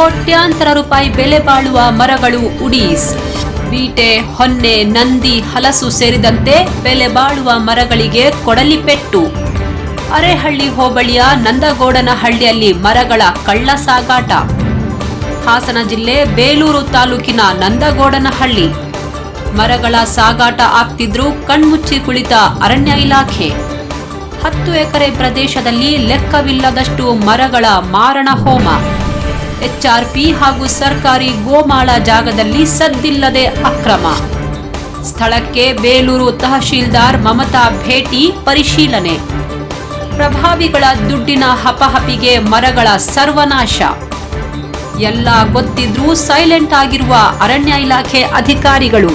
ಕೋಟ್ಯಾಂತರ ರೂಪಾಯಿ ಬೆಲೆ ಬಾಳುವ ಮರಗಳು ಉಡೀಸ್. ಬೀಟೆ, ಹೊನ್ನೆ, ನಂದಿ, ಹಲಸು ಸೇರಿದಂತೆ ಬೆಲೆ ಬಾಳುವ ಮರಗಳಿಗೆ ಕೊಡಲಿ ಪೆಟ್ಟು ಅರೆಹಳ್ಳಿ ಹೋಬಳಿಯ ನಂದಗೋಡನಹಳ್ಳಿಯಲ್ಲಿ ಮರಗಳ ಕಳ್ಳ ಸಾಗಾಟ ಹಾಸನ ಜಿಲ್ಲೆ ಬೇಲೂರು ತಾಲೂಕಿನ ನಂದಗೋಡನಹಳ್ಳಿ. ಮರಗಳ ಸಾಗಾಟ ಆಗ್ತಿದ್ರೂ ಕಣ್ಮುಚ್ಚಿ ಕುಳಿತ ಅರಣ್ಯ ಇಲಾಖೆ. ಹತ್ತು ಎಕರೆ ಪ್ರದೇಶದಲ್ಲಿ ಲೆಕ್ಕವಿಲ್ಲದಷ್ಟು ಮರಗಳ ಮಾರಣ ಹೋಮ. ಎಚ್ಆರ್ಪಿ ಹಾಗೂ ಸರ್ಕಾರಿ ಗೋಮಾಳ ಜಾಗದಲ್ಲಿ ಸದ್ದಿಲ್ಲದೆ ಅಕ್ರಮ. ಸ್ಥಳಕ್ಕೆ ಬೇಲೂರು ತಹಶೀಲ್ದಾರ್ ಮಮತಾ ಭೇಟಿ, ಪರಿಶೀಲನೆ. ಪ್ರಭಾವಿಗಳ ದುಡ್ಡಿನ ಹಪಹಪಿಗೆ ಮರಗಳ ಸರ್ವನಾಶ. ಎಲ್ಲ ಗೊತ್ತಿದ್ರೂ ಸೈಲೆಂಟ್ ಆಗಿರುವ ಅರಣ್ಯ ಇಲಾಖೆ ಅಧಿಕಾರಿಗಳು.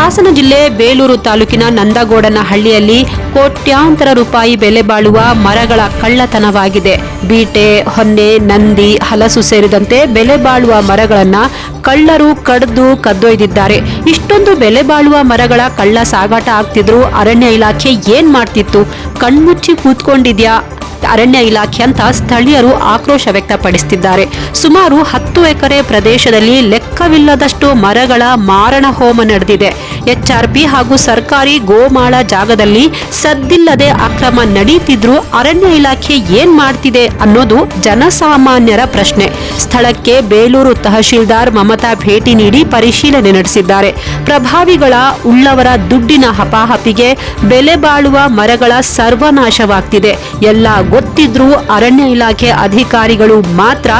ಹಾಸನ ಜಿಲ್ಲೆ ಬೇಲೂರು ತಾಲೂಕಿನ ನಂದಗೋಡನಹಳ್ಳಿಯಲ್ಲಿ ಕೋಟ್ಯಾಂತರ ರೂಪಾಯಿ ಬೆಲೆ ಬಾಳುವ ಮರಗಳ ಕಳ್ಳತನವಾಗಿದೆ. ಬೀಟೆ, ಹೊನ್ನೆ, ನಂದಿ, ಹಲಸು ಸೇರಿದಂತೆ ಬೆಲೆ ಬಾಳುವ ಮರಗಳನ್ನ ಕಳ್ಳರು ಕಡ್ದು ಕದ್ದೊಯ್ದಿದ್ದಾರೆ. ಇಷ್ಟೊಂದು ಬೆಲೆ ಬಾಳುವ ಮರಗಳ ಕಳ್ಳ ಸಾಗಾಟ ಆಗ್ತಿದ್ರು ಅರಣ್ಯ ಇಲಾಖೆ ಏನ್ ಮಾಡ್ತಿತ್ತು? ಕಣ್ಮುಚ್ಚಿ ಕೂತ್ಕೊಂಡಿದ್ಯಾ? ಅರಣ್ಯ ಇಲಾಖೆ ಅಂತ ಸ್ಥಳೀಯರು ಆಕ್ರೋಶ ವ್ಯಕ್ತಪಡಿಸುತ್ತಿದ್ದಾರೆ ಸುಮಾರು ಹತ್ತು ಎಕರೆ ಪ್ರದೇಶದಲ್ಲಿ ಲೆಕ್ಕವಿಲ್ಲದಷ್ಟು ಮರಗಳ ಮಾರಣ ಹೋಮ ನಡೆದಿದೆ. ಎಚ್ಆರ್ಪಿ ಹಾಗೂ ಸರ್ಕಾರಿ ಗೋಮಾಳ ಜಾಗದಲ್ಲಿ ಸದ್ದಿಲ್ಲದೆ ಅಕ್ರಮ ನಡೀತಿದ್ರು ಅರಣ್ಯ ಇಲಾಖೆ ಏನ್ ಮಾಡ್ತಿದೆ ಅನ್ನೋದು ಜನಸಾಮಾನ್ಯರ ಪ್ರಶ್ನೆ. ಸ್ಥಳಕ್ಕೆ ಬೇಲೂರು ತಹಶೀಲ್ದಾರ್ ಮಮತಾ ಭೇಟಿ ನೀಡಿ ಪರಿಶೀಲನೆ ನಡೆಸಿದ್ದಾರೆ. ಪ್ರಭಾವಿಗಳ ಉಳ್ಳವರ ದುಡ್ಡಿನ ಹಪಾಹಪಿಗೆ ಬೆಲೆ ಬಾಳುವ ಮರಗಳ ಸರ್ವನಾಶವಾಗ್ತಿದೆ. ಎಲ್ಲ ಗೊತ್ತಿದ್ರೂ ಅರಣ್ಯ ಇಲಾಖೆ ಅಧಿಕಾರಿಗಳು ಮಾತ್ರ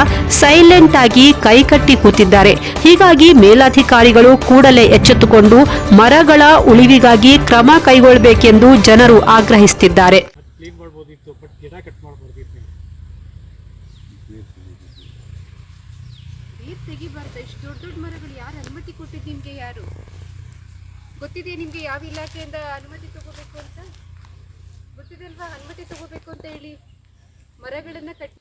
ಸೈಲೆಂಟ್ ಆಗಿ ಕೈಕಟ್ಟಿ ಕೂತಿದ್ದಾರೆ. ಹೀಗಾಗಿ ಮೇಲಾಧಿಕಾರಿಗಳು ಕೂಡಲೇ ಎಚ್ಚೆತ್ತುಕೊಂಡು ಮರಗಳ ಉಳಿವಿಗಾಗಿ ಕ್ರಮ ಕೈಗೊಳ್ಳಬೇಕೆಂದು ಜನರು ಆಗ್ರಹಿಸುತ್ತಿದ್ದಾರೆ. ಗೊತ್ತಿದೆಯಾ ನಿಮ್ಗೆ ಯಾವ ಇಲಾಖೆಯಿಂದ ಅನುಮತಿ ತಗೋಬೇಕು ಅಂತ? ಗೊತ್ತಿದೆ ಅಲ್ವಾ? ಅನುಮತಿ ತಗೋಬೇಕು ಅಂತ ಹೇಳಿ ಮರಗಳನ್ನ ಕಟ್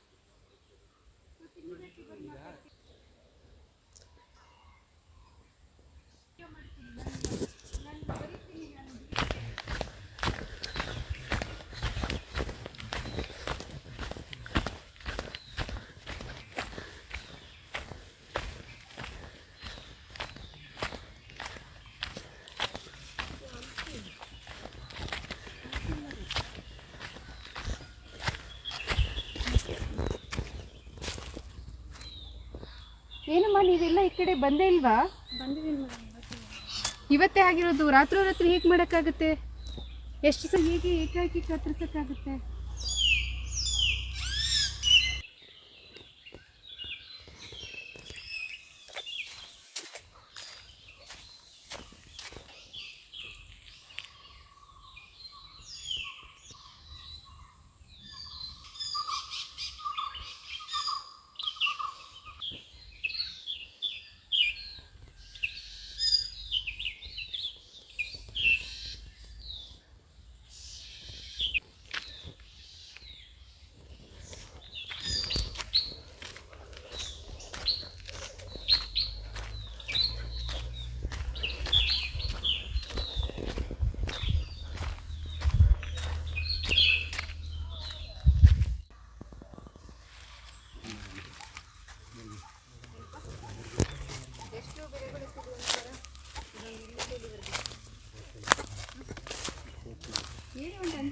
ಏನಮ್ಮ, ನೀವೆಲ್ಲ ಈ ಕಡೆ ಬಂದೇ ಇಲ್ವಾ? ಇವತ್ತೇ ಆಗಿರೋದು, ರಾತ್ರೋರಾತ್ರಿ ರಾತ್ರಿ ಹೇಗೆ ಮಾಡೋಕ್ಕಾಗುತ್ತೆ? ಎಷ್ಟು ಸಹ ಹೇಗೆ ಏಕಾಕಿ ಕತ್ತರಿಸೋಕ್ಕಾಗುತ್ತೆ